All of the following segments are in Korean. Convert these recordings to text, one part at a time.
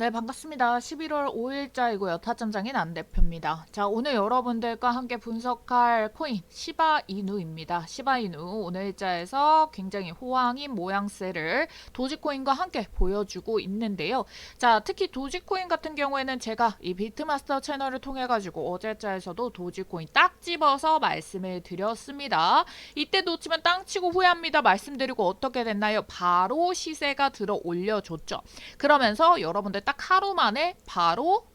네, 반갑습니다. 11월 5일자이고요. 타점장인 안 대표입니다. 자, 오늘 여러분들과 함께 분석할 코인 시바이누입니다. 시바이누 오늘자에서 굉장히 호황인 모양새를 도지코인과 함께 보여주고 있는데요. 자, 특히 도지코인 같은 경우에는 제가 이 비트마스터 채널을 통해 가지고 어제자에서도 도지코인 딱 집어서 말씀을 드렸습니다. 이때 놓치면 땅 치고 후회합니다. 말씀드리고 어떻게 됐나요? 바로 시세가 들어 올려줬죠. 그러면서 여러분들 딱 하루 만에 바로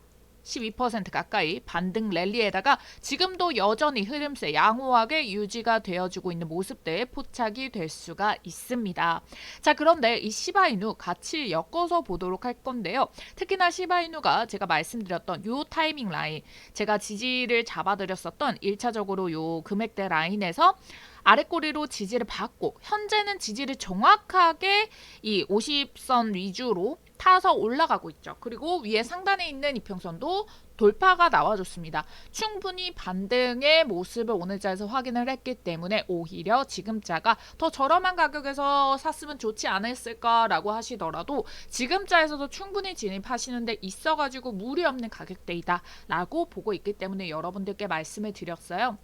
12% 가까이 반등 랠리에다가 지금도 여전히 흐름세 양호하게 유지가 되어주고 있는 모습들 포착이 될 수가 있습니다. 자 그런데 이 시바이누 같이 엮어서 보도록 할 건데요. 특히나 시바이누가 제가 말씀드렸던 요 타이밍 라인 제가 지지를 잡아드렸었던 1차적으로 요 금액대 라인에서 아래꼬리로 지지를 받고 현재는 지지를 정확하게 이 50선 위주로 타서 올라가고 있죠. 그리고 위에 상단에 있는 이평선도 돌파가 나와줬습니다. 충분히 반등의 모습을 오늘자에서 확인을 했기 때문에 오히려 지금자가 더 저렴한 가격에서 샀으면 좋지 않았을까라고 하시더라도 지금자에서도 충분히 진입하시는데 있어가지고 무리 없는 가격대이다라고 보고 있기 때문에 여러분들께 말씀을 드렸어요.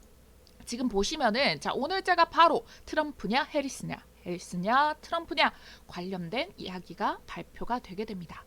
지금 보시면은 자 오늘자가 바로 트럼프냐 해리스냐 해리스냐 트럼프냐 관련된 이야기가 발표가 되게 됩니다.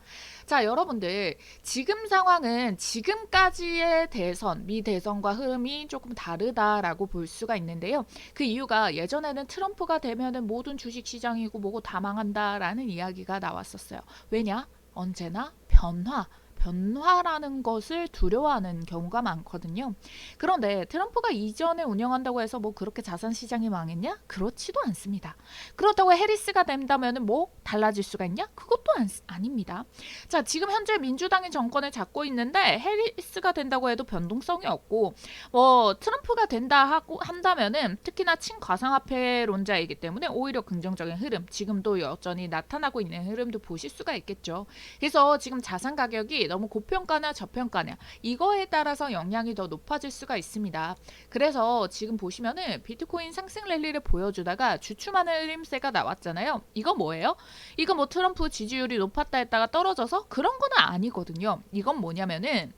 자 여러분들 지금 상황은 지금까지의 대선 미 대선과 흐름이 조금 다르다라고 볼 수가 있는데요. 그 이유가 예전에는 트럼프가 되면은 모든 주식 시장이고 뭐고 다 망한다라는 이야기가 나왔었어요. 왜냐 언제나 변화 변화라는 것을 두려워하는 경우가 많거든요. 그런데 트럼프가 이전에 운영한다고 해서 뭐 그렇게 자산 시장이 망했냐? 그렇지도 않습니다. 그렇다고 해리스가 된다면 뭐 달라질 수가 있냐? 그것도 안, 아닙니다. 자, 지금 현재 민주당이 정권을 잡고 있는데 해리스가 된다고 해도 변동성이 없고 뭐 트럼프가 된다 하고 한다면은 특히나 친가상화폐론자이기 때문에 오히려 긍정적인 흐름 지금도 여전히 나타나고 있는 흐름도 보실 수가 있겠죠. 그래서 지금 자산 가격이 너무 고평가나 저평가냐 이거에 따라서 영향이 더 높아질 수가 있습니다. 그래서 지금 보시면은 비트코인 상승 랠리를 보여주다가 주춤하는 흐름세가 나왔잖아요. 이거 뭐예요? 이거 뭐 트럼프 지지율이 높았다 했다가 떨어져서 그런 거는 아니거든요. 이건 뭐냐면은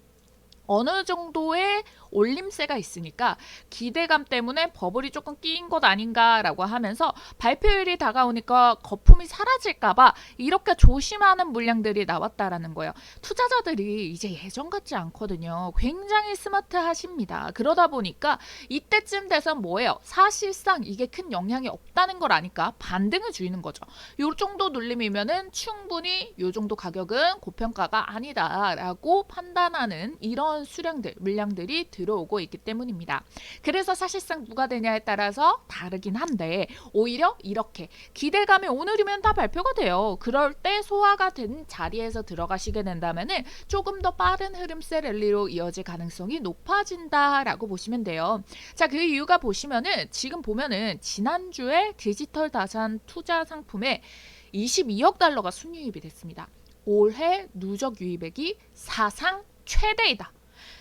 어느 정도의 올림세가 있으니까 기대감 때문에 버블이 조금 끼인 것 아닌가라고 하면서 발표일이 다가오니까 거품이 사라질까봐 이렇게 조심하는 물량들이 나왔다라는 거예요. 투자자들이 이제 예전 같지 않거든요. 굉장히 스마트하십니다. 그러다 보니까 이때쯤 돼서 뭐예요? 사실상 이게 큰 영향이 없다는 걸 아니까 반등을 주는 거죠. 요 정도 눌림이면은 충분히 요 정도 가격은 고평가가 아니다라고 판단하는 이런 수량들, 물량들이 들 어오고 있기 때문입니다. 그래서 사실상 누가 되냐에 따라서 다르긴 한데 오히려 이렇게 기대감이 오늘이면 다 발표가 돼요. 그럴 때 소화가 된 자리에서 들어가시게 된다면은 조금 더 빠른 흐름세 랠리로 이어질 가능성이 높아진다라고 보시면 돼요. 자, 그 이유가 보시면은 지금 보면은 지난주에 디지털 자산 투자 상품에 22억 달러가 순유입이 됐습니다. 올해 누적 유입액이 사상 최대이다.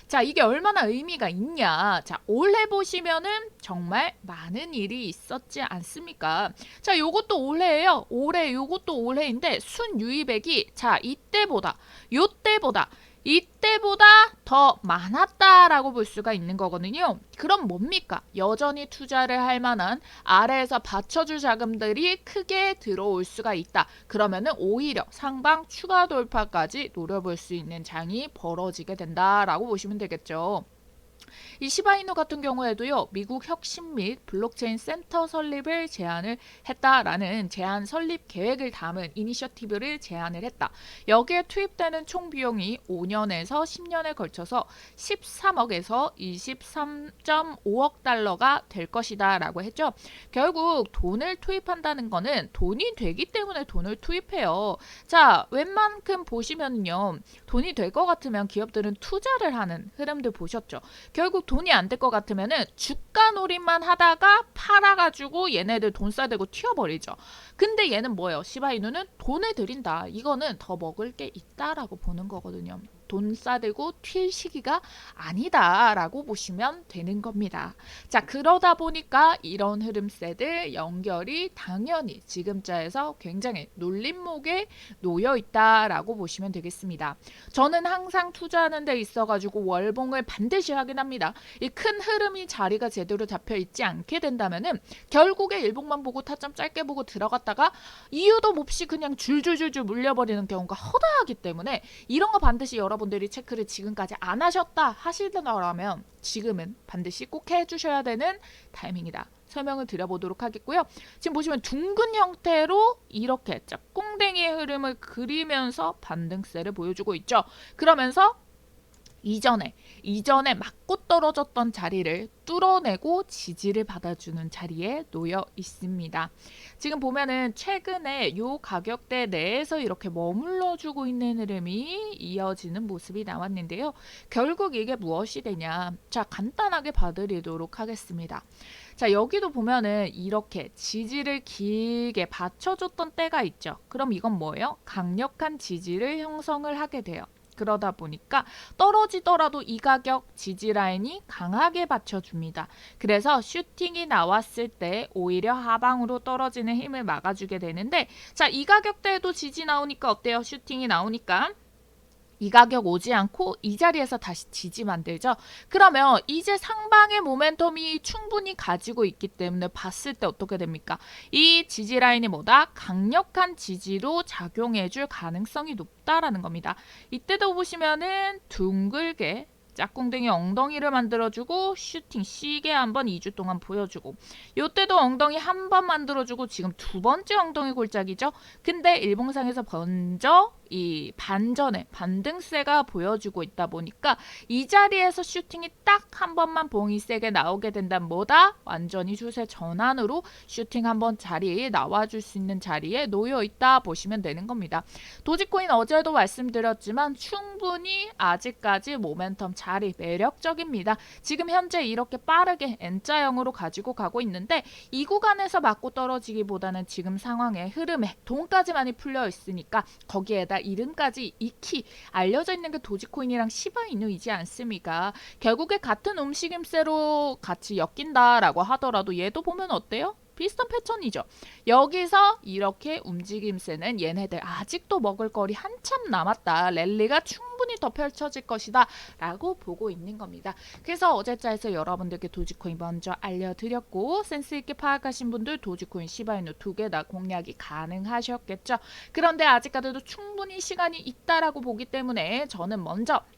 자, 이게 얼마나 의미가 있냐. 자, 올해 보시면은 정말 많은 일이 있었지 않습니까? 자, 요것도 올해예요. 올해 요것도 올해인데 순 유입액이 자, 이때보다 요때보다 이때보다 더 많았다라고 볼 수가 있는 거거든요. 그럼 뭡니까? 여전히 투자를 할 만한 아래에서 받쳐줄 자금들이 크게 들어올 수가 있다. 그러면은 오히려 상방 추가 돌파까지 노려볼 수 있는 장이 벌어지게 된다라고 보시면 되겠죠. 이 시바이누 같은 경우에도요, 미국 혁신 및 블록체인 센터 설립을 제안을 했다라는 제안 설립 계획을 담은 이니셔티브를 제안을 했다. 여기에 투입되는 총 비용이 5년에서 10년에 걸쳐서 13억에서 23.5억 달러가 될 것이다라고 했죠. 결국 돈을 투입한다는 거는 돈이 되기 때문에 돈을 투입해요. 자, 웬만큼 보시면요. 돈이 될 것 같으면 기업들은 투자를 하는 흐름들 보셨죠. 결국 돈이 안 될 것 같으면은 주가 놀이만 하다가 팔아가지고 얘네들 돈 싸대고 튀어버리죠. 근데 얘는 뭐예요? 시바이누는 돈을 들인다. 이거는 더 먹을 게 있다라고 보는 거거든요. 돈 싸들고 튈 시기가 아니다라고 보시면 되는 겁니다. 자, 그러다 보니까 이런 흐름세들 연결이 당연히 지금자에서 굉장히 놀림목에 놓여 있다라고 보시면 되겠습니다. 저는 항상 투자하는 데 있어 가지고 월봉을 반드시 확인합니다. 이 큰 흐름이 자리가 제대로 잡혀 있지 않게 된다면은 결국에 일봉만 보고 타점 짧게 보고 들어갔다가 이유도 없이 그냥 줄줄줄줄 물려버리는 경우가 허다하기 때문에 이런 거 반드시 여러분들이 체크를 지금까지 안 하셨다 하시더라면 지금은 반드시 꼭 해주셔야 되는 타이밍이다. 설명을 드려보도록 하겠고요. 지금 보시면 둥근 형태로 이렇게 짝꿍댕이의 흐름을 그리면서 반등세를 보여주고 있죠. 그러면서 이전에 이전에 맞고 떨어졌던 자리를 뚫어내고 지지를 받아주는 자리에 놓여 있습니다. 지금 보면은 최근에 요 가격대 내에서 이렇게 머물러 주고 있는 흐름이 이어지는 모습이 나왔는데요. 결국 이게 무엇이 되냐? 자, 간단하게 봐드리도록 하겠습니다. 자, 여기도 보면은 이렇게 지지를 길게 받쳐줬던 때가 있죠. 그럼 이건 뭐예요? 강력한 지지를 형성을 하게 돼요. 그러다 보니까 떨어지더라도 이 가격 지지 라인이 강하게 받쳐줍니다. 그래서 슈팅이 나왔을 때 오히려 하방으로 떨어지는 힘을 막아주게 되는데 자 이 가격대에도 지지 나오니까 어때요? 슈팅이 나오니까 이 가격 오지 않고 이 자리에서 다시 지지 만들죠. 그러면 이제 상방의 모멘텀이 충분히 가지고 있기 때문에 봤을 때 어떻게 됩니까? 이 지지 라인이 뭐다? 강력한 지지로 작용해 줄 가능성이 높다라는 겁니다. 이때도 보시면은 둥글게 짝꿍댕이 엉덩이를 만들어주고 슈팅 시계 한번 2주 동안 보여주고 요때도 엉덩이 한 번 만들어주고 지금 두 번째 엉덩이 골짜기죠. 근데 일봉상에서 먼저 이 반전에 반등세가 보여주고 있다 보니까 이 자리에서 슈팅이 딱 한 번만 봉이 세게 나오게 된다면 뭐다? 완전히 추세 전환으로 슈팅 한 번 자리에 나와줄 수 있는 자리에 놓여 있다 보시면 되는 겁니다. 도지코인 어제도 말씀드렸지만 충분히 아직까지 모멘텀 자리 매력적입니다. 지금 현재 이렇게 빠르게 N자형으로 가지고 가고 있는데 이 구간에서 맞고 떨어지기보다는 지금 상황의 흐름에 돈까지 많이 풀려 있으니까 거기에다 이름까지 익히 알려져 있는 게 도지코인이랑 시바이누이지 않습니까? 결국에 같은 움직임새로 같이 엮인다라고 하더라도 얘도 보면 어때요? 비슷한 패턴이죠. 여기서 이렇게 움직임새는 얘네들 아직도 먹을 거리 한참 남았다. 랠리가 충분히 더 펼쳐질 것이다. 라고 보고 있는 겁니다. 그래서 어제자에서 여러분들께 도지코인 먼저 알려드렸고 센스 있게 파악하신 분들 도지코인 시바이누 두 개 다 공략이 가능하셨겠죠. 그런데 아직까지도 충분히 시간이 있다라고 보기 때문에 저는 먼저 이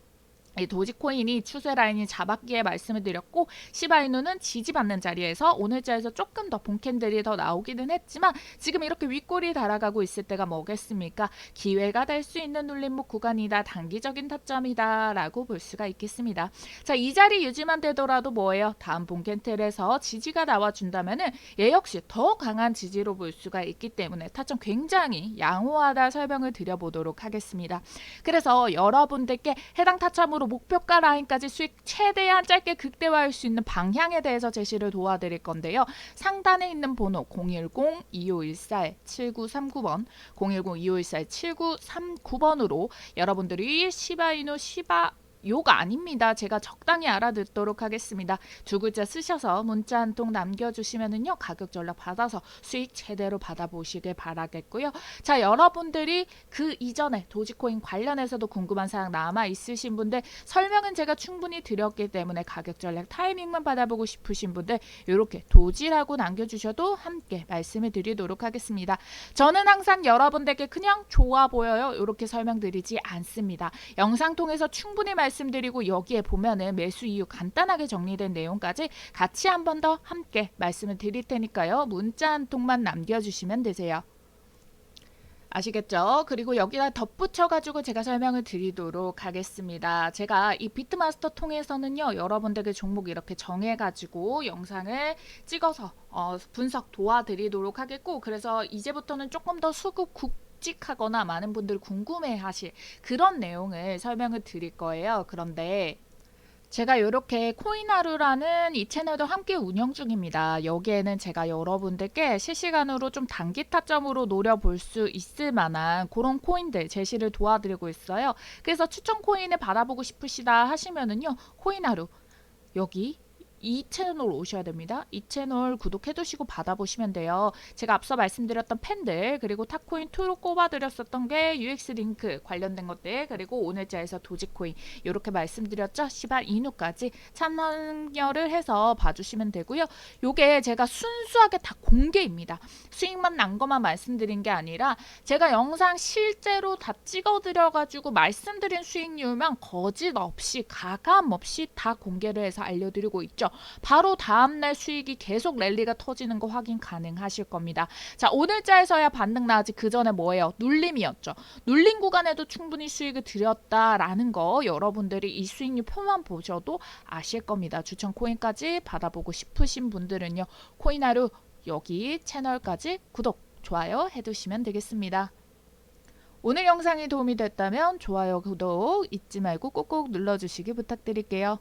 도지코인이 추세 라인이 잡았기에 말씀을 드렸고 시바이누는 지지받는 자리에서 오늘자에서 조금 더 본캔들이 더 나오기는 했지만 지금 이렇게 윗골이 달아가고 있을 때가 뭐겠습니까? 기회가 될 수 있는 눌림목 구간이다. 단기적인 타점이다. 라고 볼 수가 있겠습니다. 자, 이 자리 유지만 되더라도 뭐예요? 다음 본캔틀에서 지지가 나와준다면 은 얘 역시 더 강한 지지로 볼 수가 있기 때문에 타점 굉장히 양호하다 설명을 드려보도록 하겠습니다. 그래서 여러분들께 해당 타점으로 목표가 라인까지 수익 최대한 짧게 극대화할 수 있는 방향에 대해서 제시를 도와드릴 건데요. 상단에 있는 번호 010-2514-7939번 010-2514-7939번으로 여러분들이 시바이노 시바 요가 아닙니다. 제가 적당히 알아듣도록 하겠습니다. 두 글자 쓰셔서 문자 한 통 남겨주시면은요 가격 전략 받아서 수익 제대로 받아보시길 바라겠고요. 자 여러분들이 그 이전에 도지코인 관련해서도 궁금한 사항 남아 있으신 분들 설명은 제가 충분히 드렸기 때문에 가격 전략 타이밍만 받아보고 싶으신 분들 이렇게 도지라고 남겨주셔도 함께 말씀을 드리도록 하겠습니다. 저는 항상 여러분들께 그냥 좋아 보여요 이렇게 설명드리지 않습니다. 영상 통해서 충분히 말씀 드리고 여기에 보면은 매수 이유 간단하게 정리된 내용까지 같이 한 번 더 함께 말씀을 드릴 테니까요. 문자 한 통만 남겨주시면 되세요. 아시겠죠? 그리고 여기다 덧붙여가지고 제가 설명을 드리도록 하겠습니다. 제가 이 비트마스터 통해서는요, 여러분들께 종목 이렇게 정해가지고 영상을 찍어서 어, 분석 도와드리도록 하겠고, 그래서 이제부터는 조금 더 수급 굵직하거나 많은 분들 궁금해 하실 그런 내용을 설명을 드릴 거예요. 그런데 제가 이렇게 코인하루라는 이 채널도 함께 운영 중입니다. 여기에는 제가 여러분들께 실시간으로 좀 단기 타점으로 노려볼 수 있을 만한 그런 코인들 제시를 도와드리고 있어요. 그래서 추천 코인을 받아보고 싶으시다 하시면은요, 코인하루 여기 이 채널로 오셔야 됩니다. 이 채널 구독해 두시고 받아보시면 돼요. 제가 앞서 말씀드렸던 팬들 그리고 타코인 2로 꼽아드렸었던 게 UX 링크 관련된 것들 그리고 오늘자에서 도지코인 이렇게 말씀드렸죠. 시발 이누까지 참여를 해서 봐주시면 되고요. 요게 제가 순수하게 다 공개입니다. 수익만 난 것만 말씀드린 게 아니라 제가 영상 실제로 다 찍어드려가지고 말씀드린 수익률만 거짓 없이 가감 없이 다 공개를 해서 알려드리고 있죠. 바로 다음 날 수익이 계속 랠리가 터지는 거 확인 가능하실 겁니다. 자 오늘자에서야 반등 나지 그 전에 뭐예요? 눌림이었죠. 눌림 구간에도 충분히 수익을 드렸다라는 거 여러분들이 이 수익률 표만 보셔도 아실 겁니다. 추천 코인까지 받아보고 싶으신 분들은요. 코인하루 여기 채널까지 구독, 좋아요 해두시면 되겠습니다. 오늘 영상이 도움이 됐다면 좋아요, 구독 잊지 말고 꼭꼭 눌러주시기 부탁드릴게요.